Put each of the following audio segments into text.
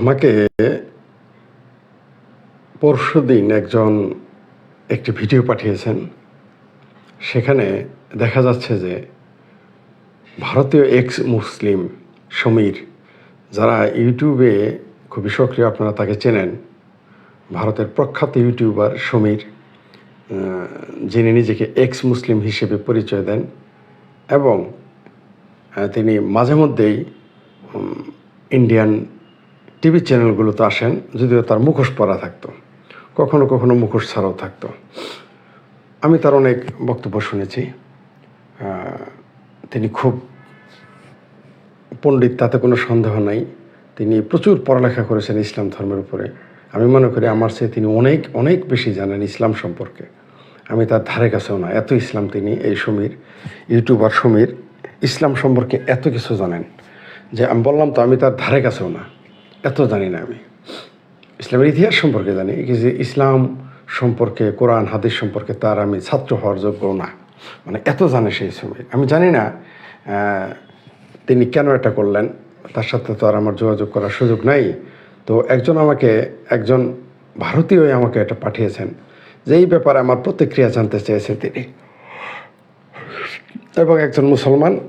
আমাকে পরশু দিন একজন একটি ভিডিও পাঠিয়েছেন। সেখানে দেখা যাচ্ছে যে ভারতীয় এক্স মুসলিম সমীর, যারা ইউটিউবে খুবই সক্রিয়, আপনারা তাকে চেনেন, ভারতের প্রখ্যাত ইউটিউবার সমীর যিনি নিজেকে এক্স মুসলিম হিসেবে পরিচয় দেন এবং তিনি মাঝে মধ্যেই ইন্ডিয়ান টিভি চ্যানেলগুলোতে আসেন, যদিও তার মুখোশ পরা থাকতো। কখনো কখনো মুখোশ ছাড়াও থাকতো। আমি তার অনেক বক্তব্য শুনেছি। তিনি খুব পণ্ডিত, তাতে কোনো সন্দেহ নাই। তিনি প্রচুর পড়ালেখা করেছেন ইসলাম ধর্মের উপরে। আমি মনে করি আমার চেয়ে তিনি অনেক অনেক বেশি জানেন ইসলাম সম্পর্কে। আমি তার ধারে কাছেও না, এত ইসলাম তিনি, এই সমীর, ইউটিউবার সমীর, ইসলাম সম্পর্কে এত কিছু জানেন যে আমি বললাম তো আমি তার ধারে কাছেও না। এত জানি না আমি। ইসলামের ইতিহাস সম্পর্কে জানি যে ইসলাম সম্পর্কে, কোরআন, হাদিস সম্পর্কে তার আমি ছাত্র হওয়ার যোগ্য না। মানে এত জানে সেই সময়। আমি জানি না তিনি কেন এটা করলেন, তার সাথে তো আর আমার যোগাযোগ করার সুযোগ নাই। তো একজন আমাকে, একজন ভারতীয় আমাকে এটা পাঠিয়েছেন। যে এই ব্যাপারে আমার প্রতিক্রিয়া জানতে চেয়েছেন তিনি। এবং একজন মুসলমান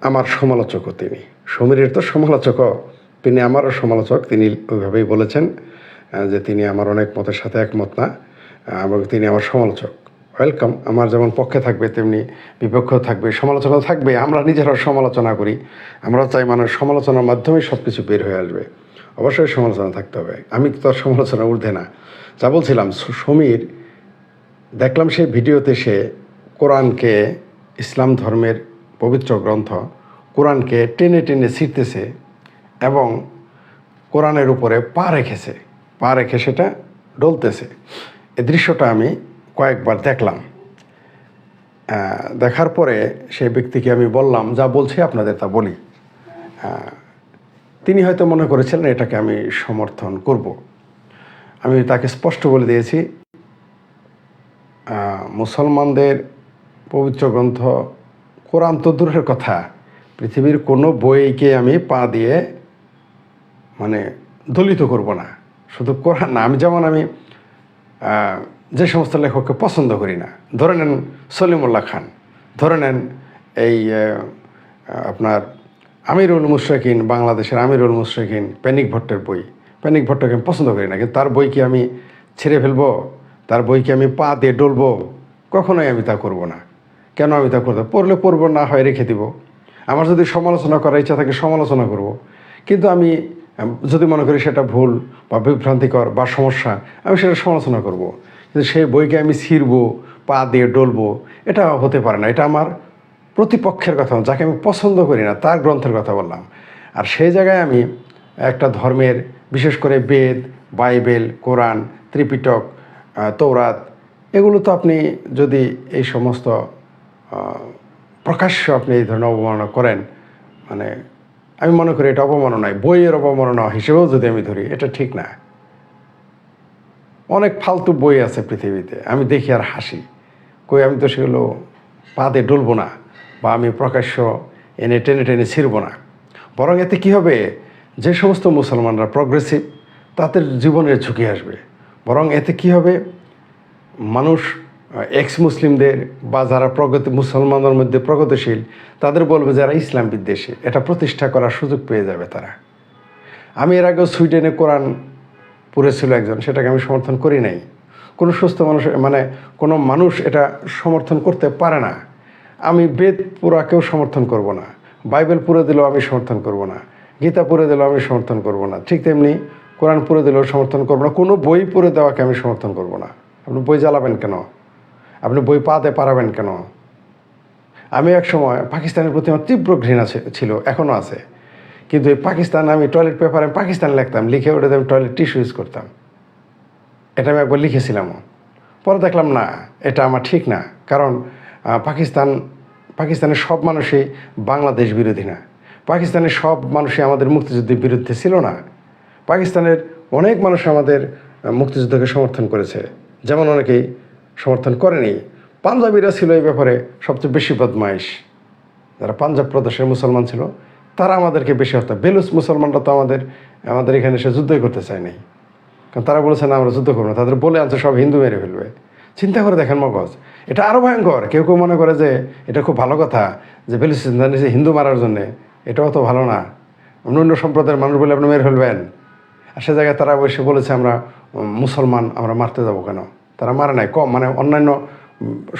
আমার সমালোচকও তিনি। সমীরের তো সমালোচকও তিনি আমারও সমালোচক, তিনি ওইভাবেই বলেছেন যে তিনি আমার অনেক মতের সাথে একমত না এবং তিনি আমার সমালোচক। ওয়েলকাম আমার যেমন পক্ষে থাকবে, তেমনি বিপক্ষ থাকবে, সমালোচনা থাকবে, আমরা নিজেরাও সমালোচনা করি। আমরা চাই মানুষ সমালোচনার মাধ্যমেই সব কিছু বের হয়ে আসবে। অবশ্যই সমালোচনা থাকতে হবে। আমি তো তার সমালোচনা ঊর্ধ্বে না। যা বলছিলাম সমীর, দেখলাম সেই ভিডিওতে সে কোরআনকে, ইসলাম ধর্মের পবিত্র গ্রন্থ, কোরআনকে টেনে টেনে ছিঁড়তেছে। এবং কোরআনের উপরে পা রেখেছে। পা রেখে সেটা ডলতেছে। এ দৃশ্যটা আমি কয়েকবার দেখলাম। দেখার পরে সেই ব্যক্তিকে আমি বললাম, যা বলছি আপনাদের তা বলি। তিনি হয়তো মনে করেছিলেন, এটাকে আমি সমর্থন করব। আমি তাকে স্পষ্ট বলে দিয়েছি মুসলমানদের পবিত্র গ্রন্থ কোরআন তো দূরের কথা। পৃথিবীর কোনো বইকে আমি পা দিয়ে মানে দলিত করব না। শুধু কোরআন না আমি যেমন আমি যে সমস্ত লেখককে পছন্দ করি না ধরে নেন সলিমুল্লাহ খান ধরে নেন এই আপনার আমিরুল মুশরাকিন বাংলাদেশের আমিরুল মুশরাকিন প্যানিক ভট্টের বই। প্যানিক ভট্টকে আমি পছন্দ করি না কিন্তু তার বই কি আমি ছেড়ে ফেলব? তার বই কি আমি পা দিয়ে ডলবো? কখনোই আমি তা করব না। কেন আমি তা করতে পড়লে পড়ব না হয় রেখে দিব। আমার যদি সমালোচনা করার ইচ্ছা থাকে সমালোচনা করব। কিন্তু আমি আম, যদি মনে করি সেটা ভুল বা বিভ্রান্তিকর বা সমস্যা, আমি সেটা সমালোচনা করব। কিন্তু সেই বইকে আমি ছিঁড়ব, পা দিয়ে ডলবো, এটা হতে পারে না। এটা আমার প্রতিপক্ষের কথা যাকে আমি পছন্দ করি না, তার গ্রন্থের কথা বললাম। আর সেই জায়গায় আমি একটা ধর্মের, বিশেষ করে বেদ, বাইবেল, কোরআন, ত্রিপিটক তৌরাত এগুলো তো আপনি যদি এই সমস্ত প্রকাশ্য আপনি এই ধরনের অবমাননা করেন মানে আমি মনে করি এটা অবমাননায় বইয়ের অবমাননা হিসেবেও যদি আমি ধরি, এটা ঠিক না। অনেক ফালতু বই আছে পৃথিবীতে, আমি দেখি আর হাসি। কই আমি তো সেগুলো পাতে ডলবো না, বা আমি প্রকাশ্য এনে টেনে টেনে ছিঁড়ব না। বরং এতে কী হবে? যে সমস্ত মুসলমানরা প্রগ্রেসিভ তাদের জীবনের ঝুঁকি আসবে। বরং এতে কী হবে? মানুষ এক্স মুসলিমদের বা যারা প্রগতি মুসলমানদের মধ্যে প্রগতিশীল, তাদের বলবে যারা ইসলাম বিদ্বেষী, এটা প্রতিষ্ঠা করার সুযোগ পেয়ে যাবে তারা। আমি এর আগেও সুইডেনে কোরআন পড়েছিল একজন, সেটাকে আমি সমর্থন করি নাই। কোনো সুস্থ মানুষ মানে কোনো মানুষ এটা সমর্থন করতে পারে না। আমি বেদ পুরাকেও সমর্থন করব না। বাইবেল পুরে দিলেও আমি সমর্থন করব না। গীতা পড়ে দিলেও আমি সমর্থন করব না। ঠিক তেমনি কোরআন পড়ে দিলেও সমর্থন করব না। কোনো বই পড়ে দেওয়াকে আমি সমর্থন করব না। আপনি বই জ্বালাবেন কেন? আপনি বই পাতে পারাবেন কেন? আমি এক সময় পাকিস্তানের প্রতি আমার তীব্র ঘৃণা ছিল এখনও আছে। কিন্তু এই পাকিস্তান, আমি টয়লেট পেপারে আমি পাকিস্তান লিখতাম, লিখে ওটাতে আমি টয়লেট টিস্যু ইউজ করতাম। এটা আমি একবার লিখেছিলামও পরে দেখলাম না, এটা আমার ঠিক না, কারণ পাকিস্তান, পাকিস্তানের সব মানুষই বাংলাদেশ বিরোধী না। পাকিস্তানের সব মানুষই আমাদের মুক্তিযুদ্ধের বিরুদ্ধে ছিল না। পাকিস্তানের অনেক মানুষ আমাদের মুক্তিযুদ্ধকে সমর্থন করেছে। যেমন অনেকেই সমর্থন করেনি। পাঞ্জাবিরা ছিল এই ব্যাপারে সবচেয়ে বেশি বদমাইশ। যারা পাঞ্জাব প্রদেশের মুসলমান ছিল, তারা আমাদেরকে বেশি হত্যা। বেলুস মুসলমানরা তো আমাদের আমাদের এখানে এসে যুদ্ধই করতে চায় নাই কারণ তারা বলেছে, না, আমরা যুদ্ধ করব না। তাদের বলে আনছে, সব হিন্দু মেরে ফেলবে। চিন্তা করে দেখেন মগজ, এটা আরও ভয়ঙ্কর। কেউ কেউ মনে করে যে, এটা খুব ভালো কথা যে বেলুচিস্তান নিচে হিন্দু মারার জন্যে এটাও তো ভালো না। অন্য অন্য সম্প্রদায়ের মানুষ বলে আপনি মেরে ফেলবেন। আর সে জায়গায় তারা বসে বলেছে, আমরা মুসলমান, আমরা মারতে যাব কেন? তারা মারে নাই, কম। মানে অন্যান্য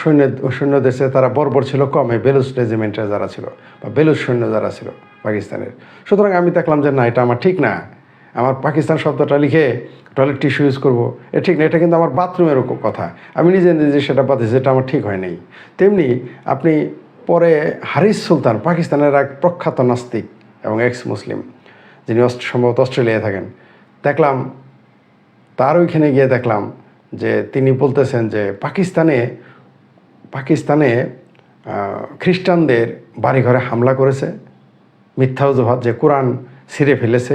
সৈন্য সৈন্য দেশে তারা বর্বর ছিল, কম। এই বেলুচ রেজিমেন্টের যারা ছিল, বা বেলুচ সৈন্য যারা ছিল পাকিস্তানের। সুতরাং আমি দেখলাম যে, না, এটা আমার ঠিক না। আমার পাকিস্তান শব্দটা লিখে টয়লেট টিস্যু ইউজ করব। এ ঠিক না, এটা কিন্তু আমার বাথরুমের কথা। আমি নিজে নিজে সেটা পাচ্ছি যেটা আমার ঠিক হয় নাই। তেমনি আপনি পরে হারিস সুলতান পাকিস্তানের এক প্রখ্যাত নাস্তিক এবং এক্স মুসলিম যিনি সম্ভবত অস্ট্রেলিয়ায় থাকেন, দেখলাম, তার ওইখানে গিয়ে দেখলাম যে তিনি বলতেছেন যে পাকিস্তানে পাকিস্তানে খ্রিস্টানদের বাড়িঘরে হামলা করেছে, মিথ্যা অজুহাত যে কোরআন ছিঁড়ে ফেলেছে,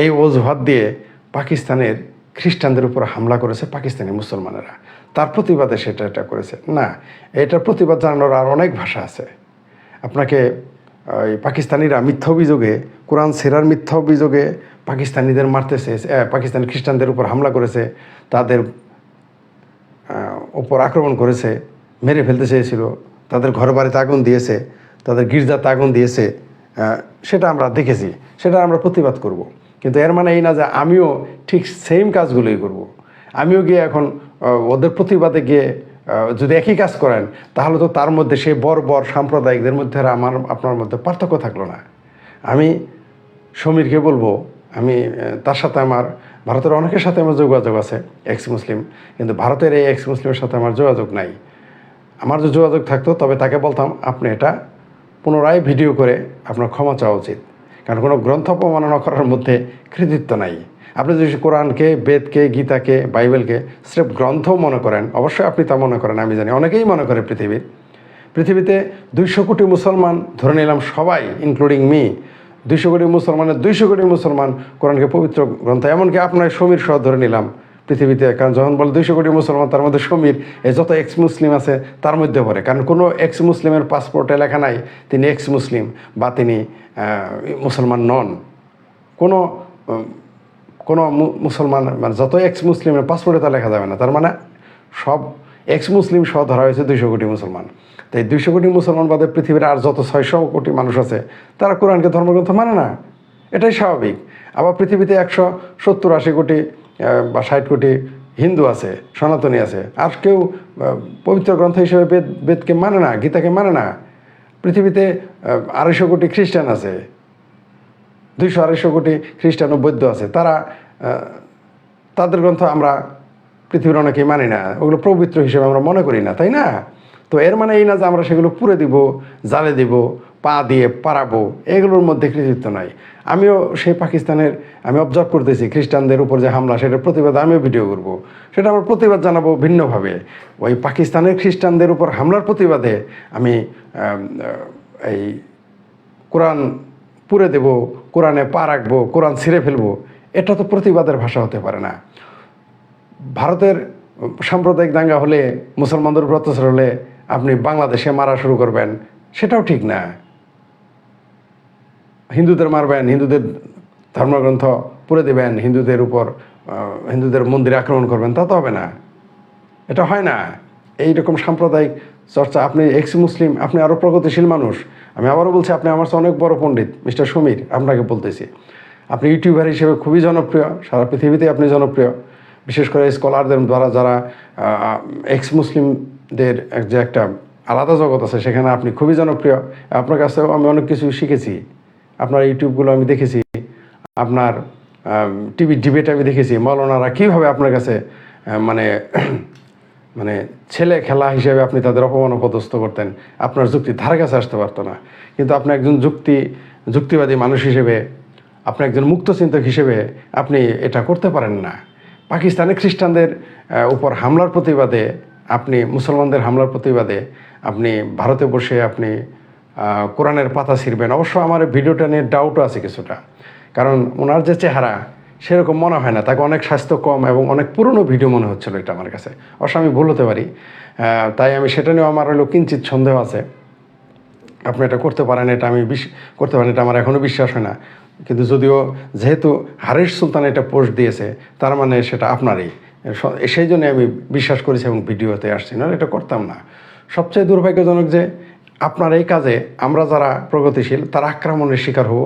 এই অজুহাত দিয়ে পাকিস্তানের খ্রিস্টানদের উপর হামলা করেছে পাকিস্তানি মুসলমানেরা। তার প্রতিবাদে সেটা এটা করেছে। না, এটার প্রতিবাদ জানানোর আর অনেক ভাষা আছে। আপনাকে ওই পাকিস্তানিরা মিথ্যা অভিযোগে, কোরআন সেরার মিথ্যা অভিযোগে পাকিস্তানিদের মারতেছে পাকিস্তানি খ্রিস্টানদের উপর হামলা করেছে, তাদের উপর আক্রমণ করেছে, মেরে ফেলতে চেয়েছিল, তাদের ঘর বাড়িতে আগুন দিয়েছে, তাদের গির্জাতে আগুন দিয়েছে সেটা আমরা দেখেছি, সেটা আমরা প্রতিবাদ করব। কিন্তু এর মানে এই না যে আমিও ঠিক সেম কাজগুলোই করব। আমিও গিয়ে এখন ওদের প্রতিবাদে গিয়ে যদি একই কাজ করেন, তাহলে তো তার মধ্যে সেই বর বর সাম্প্রদায়িকদের মধ্যে আমার, আপনার মধ্যে পার্থক্য থাকল না আমি সমীরকে বলব, আমি তার সাথে আমার ভারতের অনেকের সাথে আমার যোগাযোগ আছে এক্স মুসলিম কিন্তু ভারতের এই এক্স মুসলিমের সাথে আমার যোগাযোগ নাই। আমার যে যোগাযোগ থাকতো, তবে তাকে বলতাম, আপনি এটা পুনরায় ভিডিও করে আপনার ক্ষমা চাওয়া উচিত। কারণ কোনো গ্রন্থ অপমাননা করার মধ্যে কৃতিত্ব নাই। আপনি যদি কোরআনকে, বেদকে, গীতাকে, বাইবেলকে স্রেফ গ্রন্থ মনে করেন, অবশ্যই আপনি তা মনে করেন, আমি জানি। অনেকেই মনে করে পৃথিবীর। পৃথিবীতে দুইশো কোটি মুসলমান, ধরে নিলাম সবাই ইনক্লুডিং মি দুইশো কোটি মুসলমানের দুইশো কোটি মুসলমান কোরআনকে পবিত্র গ্রন্থ, এমনকি আপনার সমীর সহ ধরে নিলাম, পৃথিবীতে কারণ যখন বলে দুইশো কোটি মুসলমান, তার মধ্যে সমীর এই যত এক্স মুসলিম আছে, তার মধ্যে পড়ে। কারণ কোনো এক্স মুসলিমের পাসপোর্টে লেখা নাই, তিনি এক্স মুসলিম বা তিনি মুসলমান নন। কোনো কোনো মুসলমান মানে যত এক্স মুসলিমের পাসপোর্টে তা লেখা যাবে না। তার মানে সব এক্স মুসলিম সহ ধরা হয়েছে দুইশো কোটি মুসলমান। তাই দুইশো কোটি মুসলমান বাদে পৃথিবীর আর যত ছয়শো কোটি মানুষ আছে, তারা কোরআনকে ধর্মগ্রন্থ মানে না। এটাই স্বাভাবিক। আবার পৃথিবীতে একশো সত্তর আশি কোটি বা ষাট কোটি হিন্দু আছে, সনাতনী আছে। আর কেউ পবিত্র গ্রন্থ হিসেবে বেদ, বেদকে মানে না, গীতাকে মানে না। পৃথিবীতে আড়াইশো কোটি খ্রিস্টান আছে। দুইশো আড়াইশো কোটি খ্রিস্টান ও বৌদ্ধ আছে। তারা তাদের গ্রন্থ আমরা পৃথিবীর অনেকেই মানি না, ওগুলো পবিত্র হিসেবে আমরা মনে করি না, তাই না? তো এর মানে এই না যে আমরা সেগুলো পুড়ে দিব জালে দিব, পা দিয়ে পারাবো এগুলোর মধ্যে কৃতিত্ব নাই। আমিও সেই পাকিস্তানের, আমি অবজার্ভ করতেছি খ্রিস্টানদের উপর যে হামলা, সেটার প্রতিবাদ আমিও ভিডিও করব। সেটা আমার প্রতিবাদ জানাব ভিন্নভাবে। ওই পাকিস্তানের খ্রিস্টানদের উপর হামলার প্রতিবাদে আমি এই কোরআন পুড়ে দেব, কোরআনে পা রাখব, কোরআন ছিঁড়ে ফেলব, এটা তো প্রতিবাদের ভাষা হতে পারে না। ভারতের সাম্প্রদায়িক দাঙ্গা হলে, মুসলমানদের উপর অত্যাচার হলে আপনি বাংলাদেশে মারা শুরু করবেন, সেটাও ঠিক না। হিন্দুদের মারবেন, হিন্দুদের ধর্মগ্রন্থ পুড়ে দেবেন, হিন্দুদের উপর হিন্দুদের মন্দিরে আক্রমণ করবেন, তা তো হবে না। এটা হয় না। এই রকম সাম্প্রদায়িক চর্চা, আপনি এক্স মুসলিম আপনি আরও প্রগতিশীল মানুষ। আমি আবারও বলছি, আপনি আমার অনেক বড় পণ্ডিত, মিস্টার সমীর, আপনাকে বলতেছি। আপনি ইউটিউবার হিসেবে খুবই জনপ্রিয়, সারা পৃথিবীতে আপনি জনপ্রিয়। বিশেষ করে স্কলারদের দ্বারা যারা এক্স মুসলিমদের যে একটা আলাদা জগৎ আছে, সেখানে আপনি খুবই জনপ্রিয়। আপনার কাছেও আমি অনেক কিছু শিখেছি। আপনার ইউটিউবগুলো আমি দেখেছি। আপনার টিভি ডিবেট আমি দেখেছি। মৌলানারা কীভাবে আপনার কাছে মানে মানে ছেলে খেলা হিসেবে আপনি তাদের অপমান পদস্থ করতেন, আপনার যুক্তি ধারে কাছে আসতে পারতো না। কিন্তু আপনি একজন যুক্তি, যুক্তিবাদী মানুষ হিসেবে, আপনি একজন মুক্তচিন্তক হিসেবে আপনি এটা করতে পারেন না। পাকিস্তানে খ্রিস্টানদের উপর হামলার প্রতিবাদে আপনি, মুসলমানদের হামলার প্রতিবাদে আপনি ভারতে বসে আপনি কোরআনের পাতা ছিঁড়বেন। অবশ্য আমার ভিডিওটা নিয়ে ডাউটও আছে কিছুটা। কারণ ওনার যে চেহারা, সেরকম মনে হয় না। তাকে অনেক স্বাস্থ্য কম এবং অনেক পুরনো ভিডিও মনে হচ্ছিল এটা আমার কাছে। অবশ্য আমি ভুল হতে পারি। তাই আমি সেটা নিয়েও আমার হলো কিঞ্চিত সন্দেহ আছে। আপনি এটা করতে পারেন, এটা আমি বিশ করতে পারেন, এটা আমার এখনও বিশ্বাস হয় না। কিন্তু যদিও যেহেতু হারিস সুলতান এটা পোস্ট দিয়েছে, তার মানে সেটা আপনারই। সেই জন্য আমি বিশ্বাস করেছি এবং ভিডিওতে আসছি না এটা করতাম না। সবচেয়ে দুর্ভাগ্যজনক যে আপনার এই কাজে আমরা যারা প্রগতিশীল, তার আক্রমণের শিকার হব।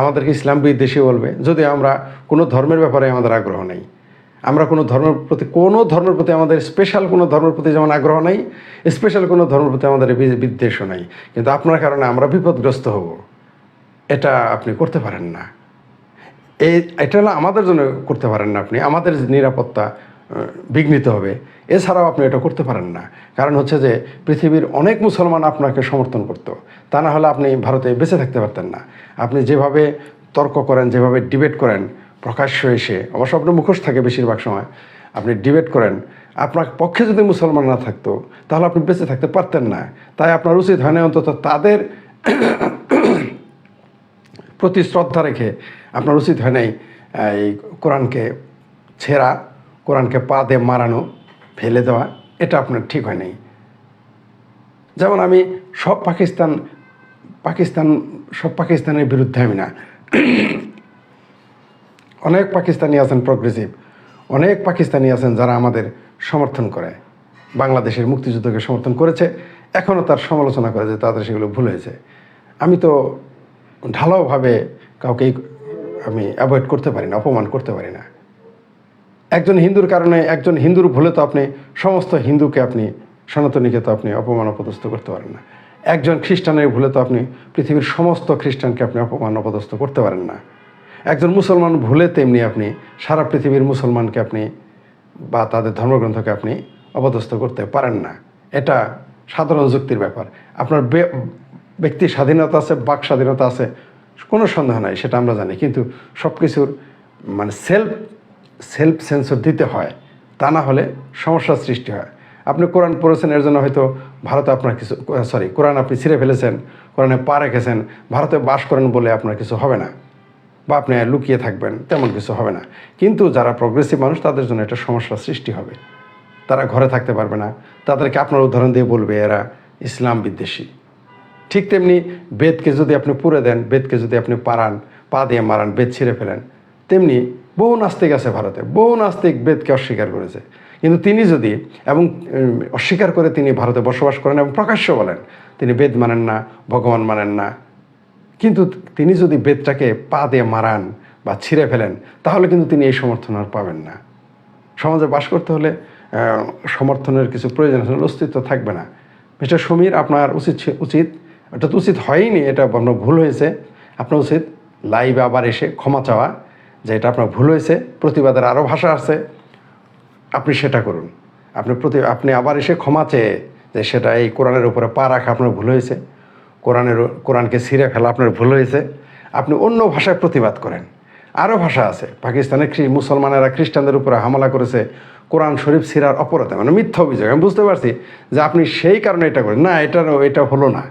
আমাদেরকে ইসলাম বিদ্বেষী বলবে যদি আমরা কোনো ধর্মের ব্যাপারে আমাদের আগ্রহ নেই। আমরা কোনো ধর্মের প্রতি, কোনো ধর্মের প্রতি আমাদের স্পেশাল কোনো ধর্মের প্রতি যেমন আগ্রহ নেই স্পেশাল কোনো ধর্মের প্রতি আমাদের বিদ্বেষও নেই। কিন্তু আপনার কারণে আমরা বিপদগ্রস্ত হব। এটা আপনি করতে পারেন না। এই, এটা হলো আমাদের জন্য করতে পারেন না আপনি। আমাদের নিরাপত্তা বিঘ্নিত হবে। এছাড়াও আপনি এটা করতে পারেন না। কারণ হচ্ছে যে, পৃথিবীর অনেক মুসলমান আপনাকে সমর্থন করতো। তা না হলে আপনি ভারতে বেঁচে থাকতে পারতেন না। আপনি যেভাবে তর্ক করেন, যেভাবে ডিবেট করেন, প্রকাশ্য এসে, অবশ্য আপনার মুখোশ থাকে বেশিরভাগ সময়, আপনি ডিবেট করেন। আপনার পক্ষে যদি মুসলমান না থাকতো, তাহলে আপনি বেঁচে থাকতে পারতেন না। তাই আপনার উচিত হয় না অন্তত তাদের প্রতি শ্রদ্ধা রেখে আপনার উচিত হয় নাই এই কোরআনকে ছেঁড়া, কোরআনকে পা দিয়ে মারানো, ফেলে দেওয়া, এটা আপনার ঠিক হয় নাই। যেমন আমি সব পাকিস্তান পাকিস্তান, সব পাকিস্তানের বিরুদ্ধে আমি না। অনেক পাকিস্তানি আছেন প্রগ্রেসিভ অনেক পাকিস্তানি আছেন যারা আমাদের সমর্থন করে। বাংলাদেশের মুক্তিযুদ্ধকে সমর্থন করেছে এখনও তার সমালোচনা করে যে তাদের সেগুলো ভুল হয়েছে। আমি তো ঢালাওভাবে কাউকে আমি অ্যাভয়েড করতে পারি না, অপমান করতে পারি না। একজন হিন্দুর কারণে একজন হিন্দুর ভুলে তো আপনি, সমস্ত হিন্দুকে আপনি, সনাতনীকে তো আপনি অপমান অপদস্থ করতে পারেন না। একজন খ্রিস্টানের ভুলে তো আপনি, পৃথিবীর সমস্ত খ্রিস্টানকে আপনি অপমান অপদস্থ করতে পারেন না। একজন মুসলমান ভুলে তেমনি আপনি, সারা পৃথিবীর মুসলমানকে আপনি বা তাদের ধর্মগ্রন্থকে আপনি অপদস্থ করতে পারেন না। এটা সাধারণ যুক্তির ব্যাপার। আপনার ব্যক্তি স্বাধীনতা আছে, বাক স্বাধীনতা আছে, কোনো সন্দেহ নাই, সেটা আমরা জানি। কিন্তু সব কিছুর মানে সেলফ সেলফ সেন্সর দিতে হয়, তা না হলে সমস্যার সৃষ্টি হয়। আপনি কোরআন পড়েছেন, এর জন্য হয়তো ভারতে আপনার কিছু সরি কোরআন আপনি ছিঁড়ে ফেলেছেন, কোরআনে পা রেখেছেন, ভারতে বাস করেন বলে আপনার কিছু হবে না, বা আপনি লুকিয়ে থাকবেন, তেমন কিছু হবে না। কিন্তু যারা প্রগ্রেসিভ মানুষ, তাদের জন্য একটা সমস্যার সৃষ্টি হবে। তারা ঘরে থাকতে পারবে না, তাদেরকে আপনার উদাহরণ দিয়ে বলবে, এরা ইসলাম বিদ্বেষী। ঠিক তেমনি বেদকে যদি আপনি পুরে দেন, বেদকে যদি আপনি পারান পা দিয়ে মারান, বেদ ছিঁড়ে ফেলেন, তেমনি বহু নাস্তিক আছে ভারতে, বহু নাস্তিক বেদকে অস্বীকার করেছে। কিন্তু তিনি যদি এবং অস্বীকার করে তিনি ভারতে বসবাস করেন এবং প্রকাশ্য বলেন, তিনি বেদ মানেন না, ভগবান মানেন না। কিন্তু তিনি যদি বেদটাকে পা দিয়ে মারান বা ছিঁড়ে ফেলেন, তাহলে কিন্তু তিনি এই সমর্থন আর পাবেন না। সমাজে বাস করতে হলে সমর্থনের কিছু প্রয়োজন অস্তিত্ব থাকবে না। মিস্টার সমীর, আপনার উচিত উচিত এটা তো উচিত হয়নি, এটা আপনার ভুল হয়েছে। আপনার উচিত লাইভে আবার এসে ক্ষমা চাওয়া, যে এটা আপনার ভুল হয়েছে, প্রতিবাদের আরও ভাষা আছে, আপনি সেটা করুন। আপনি প্রতি, আপনি আবার এসে ক্ষমা চেয়ে, যে সেটা এই কোরআনের উপরে পা রাখা আপনার ভুল হয়েছে, কোরআনের, কোরআনকে ছিঁড়ে ফেলা আপনার ভুল হয়েছে, আপনি অন্য ভাষায় প্রতিবাদ করেন। আরও ভাষা আছে, পাকিস্তানের মুসলমানেরা খ্রিস্টানদের উপরে হামলা করেছে, কোরআন শরীফ ছিঁড়ার অপরাধে মানে মিথ্যা অভিযোগ, আমি বুঝতে পারছি যে আপনি সেই কারণে এটা করেন। না এটা এটা হলো না।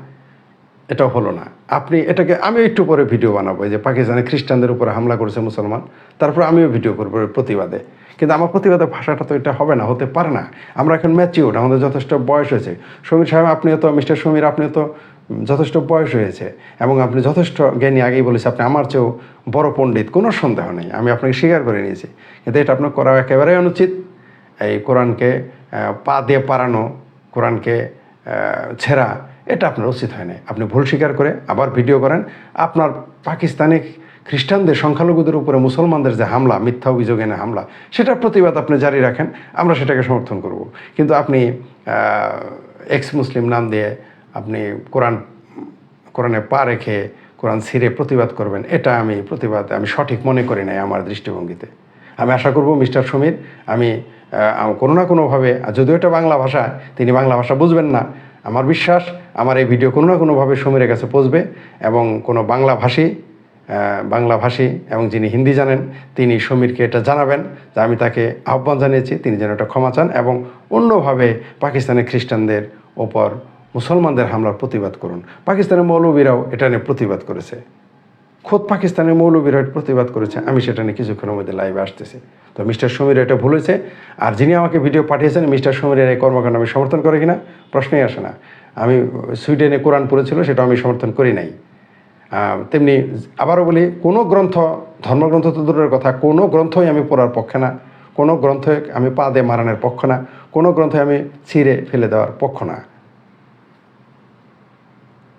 এটাও হলো না। আপনি এটাকে, আমি একটু পরে ভিডিও বানাবো যে পাকিস্তানে খ্রিস্টানদের উপরে হামলা করেছে মুসলমান, তারপর আমিও ভিডিও করব প্রতিবাদে। কিন্তু আমার প্রতিবাদের ভাষাটা তো এটা হবে না, হতে পারে না। আমরা এখন ম্যাচিউর আমাদের যথেষ্ট বয়স হয়েছে। সমীর সাহেব, আপনিও তো, মিস্টার সমীর, আপনিও তো যথেষ্ট বয়স হয়েছে। এবং আপনি যথেষ্ট জ্ঞানী, আগেই বলেছে, আপনি আমার চেয়েও বড় পণ্ডিত, কোনো সন্দেহ নেই। আমি আপনাকে স্বীকার করে নিয়েছি। কিন্তু এটা আপনার করা একেবারেই অনুচিত। এই কোরআনকে পা দিয়ে পারানো কোরআনকে ছেঁড়া এটা আপনার উচিত হয় না আপনি ভুল স্বীকার করে আবার ভিডিও করেন। আপনার পাকিস্তানি খ্রিস্টানদের সংখ্যালঘুদের উপরে মুসলমানদের যে হামলা, মিথ্যা অভিযোগ এনে হামলা, সেটার প্রতিবাদ আপনি জারি রাখেন, আমরা সেটাকে সমর্থন করব। কিন্তু আপনি এক্স মুসলিম নাম দিয়ে আপনি কোরআন, কোরআনে পা রেখে কোরআন ছিঁড়ে প্রতিবাদ করবেন, এটা আমি প্রতিবাদ, আমি সঠিক মনে করি নাই আমার দৃষ্টিভঙ্গিতে। আমি আশা করব, মিস্টার সমীর, আমি কোনো না কোনোভাবে যদিও এটা বাংলা ভাষা, তিনি বাংলা ভাষা বুঝবেন না আমার বিশ্বাস, আমার এই ভিডিও কোনো না কোনোভাবে সমীরের কাছে পৌঁছবে এবং কোনো বাংলাভাষী বাংলাভাষী বাংলা ভাষী এবং যিনি হিন্দি জানেন, তিনি সমীরকে এটা জানাবেন যে আমি তাকে আহ্বান জানিয়েছি, তিনি যেন এটা ক্ষমা চান এবং অন্যভাবে পাকিস্তানের খ্রিস্টানদের ওপর মুসলমানদের হামলার প্রতিবাদ করুন। পাকিস্তানের মৌলবীরাও এটা নিয়ে প্রতিবাদ করেছে। খোদ পাকিস্তানের মৌলবীরা প্রতিবাদ করেছে। আমি সেটা নিয়ে কিছুক্ষণের মধ্যে লাইভে আসতেছি। তো মিস্টার সমীর এটা ভুলেছে আর যিনি আমাকে ভিডিও পাঠিয়েছেন, মিস্টার সমীরের এই কর্মকাণ্ড আমি সমর্থন করে কিনা, প্রশ্নই আসে না। আমি সুইডেনে কোরআন পড়েছিল, সেটা আমি সমর্থন করি নাই। তেমনি আবারও বলি, কোনো গ্রন্থ, ধর্মগ্রন্থ তো দূরের কথা, কোনো গ্রন্থই আমি পড়ার পক্ষে না। কোনো গ্রন্থে আমি পা দিয়ে মারানোর পক্ষ না। কোনো গ্রন্থে আমি ছিঁড়ে ফেলে দেওয়ার পক্ষ না।